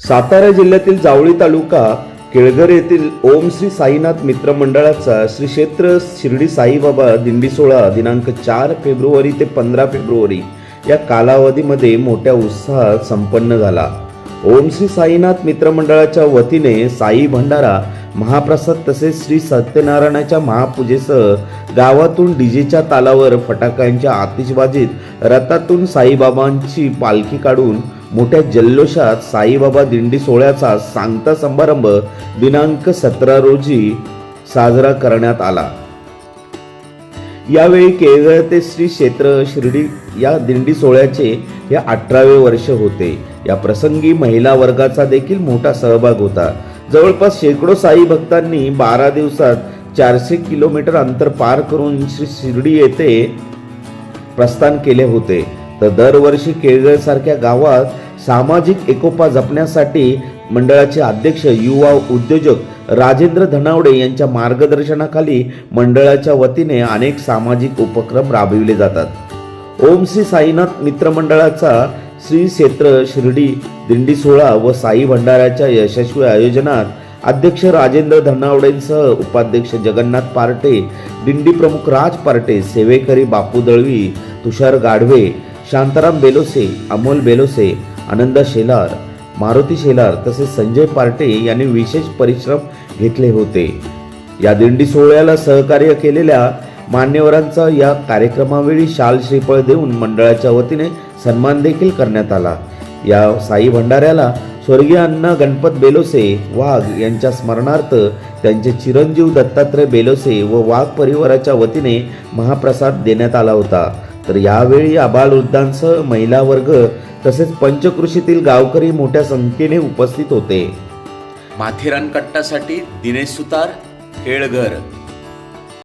सातारा जिल्ह्यातील जावळी तालुका केळघर येथील ओम श्री साईनाथ मित्र मंडळाचा श्री क्षेत्र शिर्डी साईबाबा दिंडी सोहळा दिनांक चार फेब्रुवारी ते पंधरा फेब्रुवारी या कालावधीमध्ये मोठ्या उत्साहात संपन्न झाला. ओम श्री साईनाथ मित्र मंडळाच्या वतीने साई भंडारा महाप्रसाद तसेच श्री सत्यनारायणाच्या महापूजेसह गावातून डीजेच्या तालावर फटाक्यांच्या आतिषबाजीत रथातून साईबाबांची पालखी काढून मोठ्या जल्लोषात साईबाबा दिंडी सोहळ्याचा सांगता समारंभ दिनांक सतरा रोजी साजरा करण्यात आला. यावेळी केळगळ ते श्री क्षेत्र शिर्डी या दिंडी सोहळ्याचे हे अठरावे वर्ष होते. या प्रसंगी महिला वर्गाचा देखील मोठा सहभाग होता. जवळपास शेकडो साई भक्तांनी बारा दिवसात चारशे किलोमीटर अंतर पार करून श्री शिर्डी येथे प्रस्थान केले होते. तर दरवर्षी केळगळ सारख्या गावात सामाजिक एकोपा जपण्यासाठी मंडळाचे अध्यक्ष युवा उद्योजक राजेंद्र धनावडे यांच्या मार्गदर्शनाखाली मंडळाच्या वतीने अनेक सामाजिक उपक्रम राबविले जातात. ओम श्री साईनाथ मित्रमंडळाचा श्री क्षेत्र शिर्डी दिंडी सोहळा व साई भंडाऱ्याच्या यशस्वी आयोजनात अध्यक्ष राजेंद्र धनावडेंसह उपाध्यक्ष जगन्नाथ पार्टे दिंडी प्रमुख राज पार्टे सेवेकरी बापू दळवी तुषार गाढवे शांताराम बेलोसे अमोल बेलोसे आनंद शेलार मारुती शेलार तसेच संजय पार्टे यांनी विशेष परिश्रम घेतले होते. या दिंडी सोहळ्याला सहकार्य केलेल्या मान्यवरांचा या कार्यक्रमावेळी शाल श्रीफळ देऊन मंडळाच्या वतीने सन्मान देखील करण्यात आला. या साई भंडाऱ्याला स्वर्गीय अण्णा गणपत बेलोसे वाघ यांच्या स्मरणार्थ त्यांचे चिरंजीव दत्तात्रय बेलोसे व वाघ परिवाराच्या वतीने महाप्रसाद देण्यात आला होता. तर यावेळी आबालवृद्धांसह महिला वर्ग तसेच पंचकृषीतील गावकरी मोठ्या संख्येने उपस्थित होते. माथेरान कट्टासाठी दिनेश सुतार केळघर.